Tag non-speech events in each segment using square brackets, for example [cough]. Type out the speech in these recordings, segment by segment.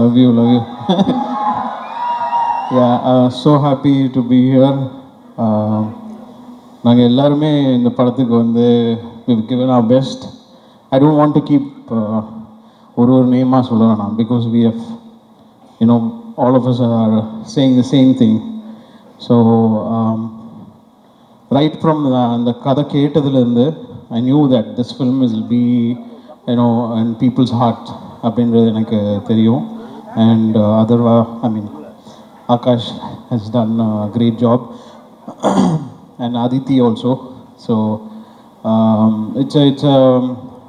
Love you love you yeah, uh, so happy to be நாங்கள் எல்லாருமே இந்த படத்துக்கு வந்து we've given our best I don't want to keep ஒரு ஒரு நேமாக சொல்ல வேணாம் because we F you know all of us are saying the same thing so right from அந்த கதை கேட்டதுலேருந்து I knew that this film is be you know and people's heart அப்படின்றது எனக்கு தெரியும் and other I mean Akash has done great job and Aditi also so it's a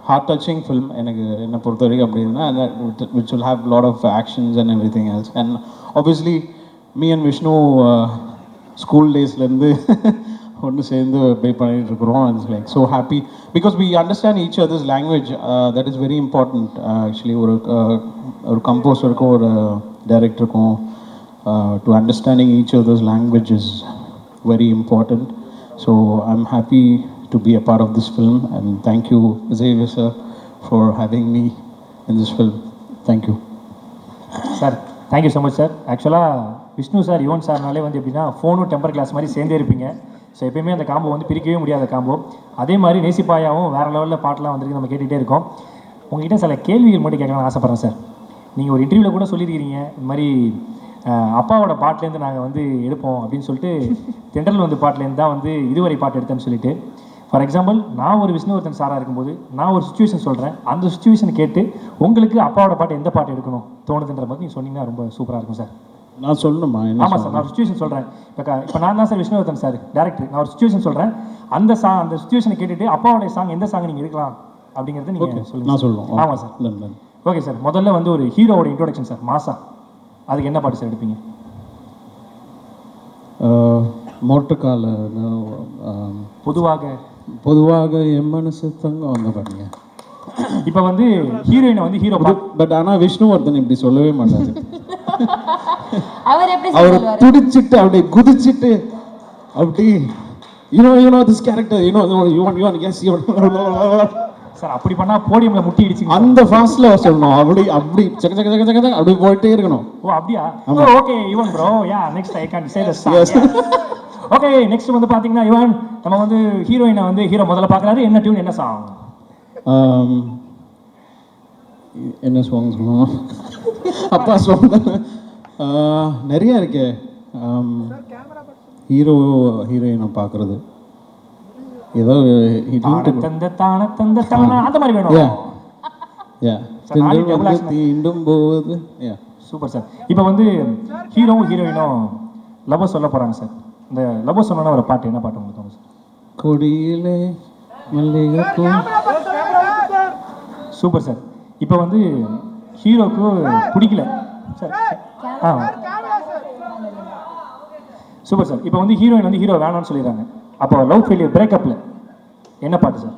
heart touching film எனக்கு என்னை பொறுத்த வரைக்கும் அப்படின்னா which will have lot of actions and everything else and obviously me and Vishnu school டேஸ்லேருந்து ஒன்று சேர்ந்து play பண்ணிட்டு இருக்கிறோம் it's like so happy because we understand each others language that is very important actually ஒரு uh, ஒரு கம்போசருக்கும் ஒரு டைரக்டருக்கும் to understanding each others language is very important so I am happy to be a part of this film and thank you Xavier sir for having me in this film thank you sir thank you so much sir ஆக்சுவலாக Vishnu sir Yuvan சார்னாலே வந்து எப்படின்னா ஃபோனும் temper glass மாதிரி சேர்ந்தே இருப்பீங்க so எப்பயுமே அந்த combo வந்து பிரிக்கவே முடியாத காம்போ. அதே மாதிரி நேசிப்பாயாவும் வேறு லெவலில் பாட்டெலாம் வந்துருக்கு நம்ம கேட்டுகிட்டே இருக்கோம். உங்ககிட்ட சில கேள்விகள் மட்டும் கேட்கலாம்னு ஆசைப்பட்றேன் சார். நீங்கள் ஒரு இன்டர்வியூவில் கூட சொல்லியிருக்கிறீங்க இந்த மாதிரி அப்பாவோட பாட்டிலேருந்து நாங்கள் வந்து எடுப்போம் அப்படின்னு சொல்லிட்டு தென்றல் வந்து பாட்டிலேருந்து தான் வந்து இதுவரை பாட்டு எடுத்தேன்னு சொல்லிட்டு. ஃபார் எக்ஸாம்பிள் நான் ஒரு விஷ்ணுவர்தன் சாராக இருக்கும்போது நான் ஒரு சுச்சுவேஷன் சொல்கிறேன் அந்த சுச்சுவேஷன் கேட்டு உங்களுக்கு அப்பாவோட பாட்டு எந்த பாட்டு எடுக்கணும் தோணுதுன்ற மாதிரி நீங்கள் சொன்னீங்கன்னா ரொம்ப சூப்பராக இருக்கும் சார். நான் சொல்லணுமா? ஆமாம் சார் நான் சுச்சுவேஷன் சொல்கிறேன் இப்போ இப்போ நான் தான் சார் விஷ்ணுவர்தன் சார். டேரக்டர் நான் ஒரு சுச்சுவேஷன் சொல்கிறேன் அந்த சா அந்த சுச்சுவேஷனை கேட்டுட்டு அப்பாவோட சாங் எந்த சாங் நீங்கள் எடுக்கலாம் அப்படிங்கிறத நீங்கள் சொல்லுங்கள் நான் சொல்லுவோம். ஆமாம் சார். Okay sir. முதல்ல வந்து ஒரு ஹீரோவோட இன்ட்ரோடக்ஷன் சார். மாசா. அதுக்கு என்ன பாட்டு சார் எடுப்பீங்க? மோட்டர்கால பொதுவாக. பொதுவாக என் மனசு தங்கம். அந்த பாருங்க இப்போ வந்து ஹீரோயினை வந்து ஹீரோ பட் ஆனா விஷ்ணுவர்தன் இப்படி சொல்லவே மாட்டாரு. [laughs] அவர் எப்படி அவர் துடிச்சிட்டு அப்படியே குதிச்சிட்டு அப்படி you know you know this character you know you you yes sir அப்படி பண்ணா போடியம்ல முட்டி இடிச்சிங்க அந்த ஃபாஸ்ட்ல சொல்லணும். அப்படி அப்படி சக்க சக்க சக்க சக்க அப்படி போயிட்டே இருக்கணும். ஓ அப்படியா? Okay even bro yeah next I can say this Yes. Okay next வந்து பாத்தீங்கன்னா ஈவன் நம்ம வந்து ஹீரோயினை வந்து ஹீரோ முதல்ல பார்க்கறாரு என்ன டியூன் என்ன சாங் Um, என்ன சாங் சொல்லணும்? அப்பா சாங் நிறைய இருக்கே. ஹீரோ ஹீரோயினை பார்க்குறது. ஏதோ தந்த தான தந்த தான அந்த மாதிரி வேணும். யா. தீண்டும் சூப்பர் சார் இப்போ வந்து ஹீரோவும் ஹீரோயினும் லவ் சொல்ல போறாங்க சார் இந்த லவ் சொன்னா ஒரு பாட்டு என்ன பாட்டு உங்களுக்கு தோணும் சார் கொடியிலே மல்லிகைப்பூ. சூப்பர் சார் இப்போ வந்து ஹீரோக்கு பிடிக்கல. சார் ஆ. Super sir. இப்போ வந்து ஹீரோயின் வந்து ஹீரோ வேணாம்னு சொல்லிடுறாங்க. அப்போ லவ் ஃபெயிலியர் பிரேக்கப்பில் என்ன பாட்டு சார்?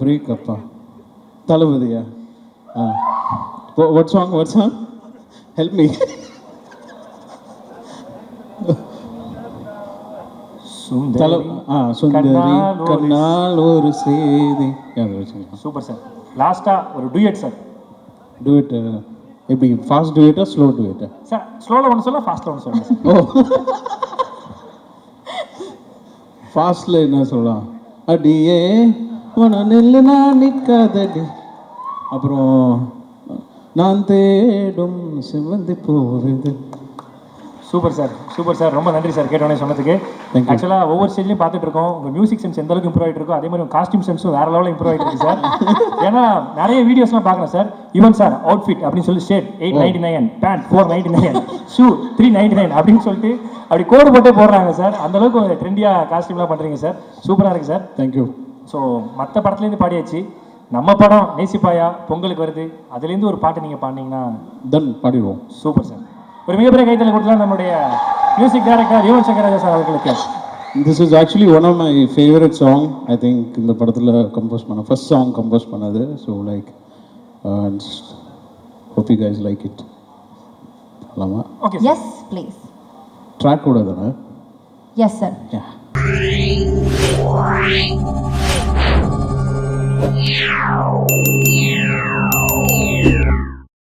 பிரேக் அப்பா தளபதியா? ஆ. What song what song help me சுந்தரி ஆ சுந்தரி கண்ணால் ஒரு- செய்தி சூப்பர் சார். லாஸ்ட்டாக ஒரு டூயட் சார். டூயிட் எப்படி ஃபாஸ்ட் டூயிட்டா ஸ்லோ டூயிட்டா சார் ஸ்லோவில் ஒன்று சொல்ல ஃபாஸ்ட்டில் ஒன்று சொல்லுங்கள் சார் ஓ ஃபாஸ்ட்ல என்ன சொல்லலாம்? அடியே உன நெல்லு நான் நிற்காதடி. அப்புறம் நான் தேடும் சிவந்தி போகுது சூப்பர் சார் சூப்பர் சார் ரொம்ப நன்றி சார் கேட்டோன்னே சொன்னதுக்கு. ஆக்சுவலாக ஒவ்வொரு ஸ்டேஜ்லையும் பார்த்துட்டு இருக்கோம். உங்கள் மியூசிக் சென்ஸ் எந்த அளவுக்கு இம்ப்ரூவ் ஆகிட்டு இருக்கோ அதே மாதிரி காஸ்டியூம் சென்ஸும் வேற லெவலில் இம்ப்ரூவ் ஆகிட்டு இருக்கு சார் [laughs] ஏன்னா நிறைய வீடியோஸ்லாம் பார்க்குறேன் சார் ஈவன் சார் அவுட்ஃபிட் அப்படின்னு சொல்லி shirt eight ninety nine pant four ninety nine shoe three ninety nine அப்படின்னு சொல்லிட்டு அப்படி கோடு போட்டே போடுறாங்க சார் அந்த அளவுக்கு ட்ரெண்டியாக காஸ்டியூம்லாம் பண்ணுறீங்க சார் சூப்பராக இருக்குது சார் தேங்க்யூ ஸோ மற்ற படத்துலேருந்து பாடியாச்சு. நம்ம படம் நேசிப்பாயா பொங்கலுக்கு வருது. அதுலேருந்து ஒரு பாட்டு நீங்கள் பாடினீங்கன்னா டன் பாடிடுவோம். சூப்பர் சார் ஒரு மிகப்பெரிய கைத்தல் கொடுக்கலாம் நம்முடைய music director Yuvan Shankar Raja sir அவர்களுக்கு. This is actually one of my favourite song I think இந்த படத்தில் கம்போஸ் பண்ண ஃபர்ஸ்ட் சாங் கம்போஸ் பண்ணது. So like hope you guys like it ஆமாம் ஓகே எஸ் ப்ளீஸ் ட்ராக் கூட தானே? Yes sir Yeah.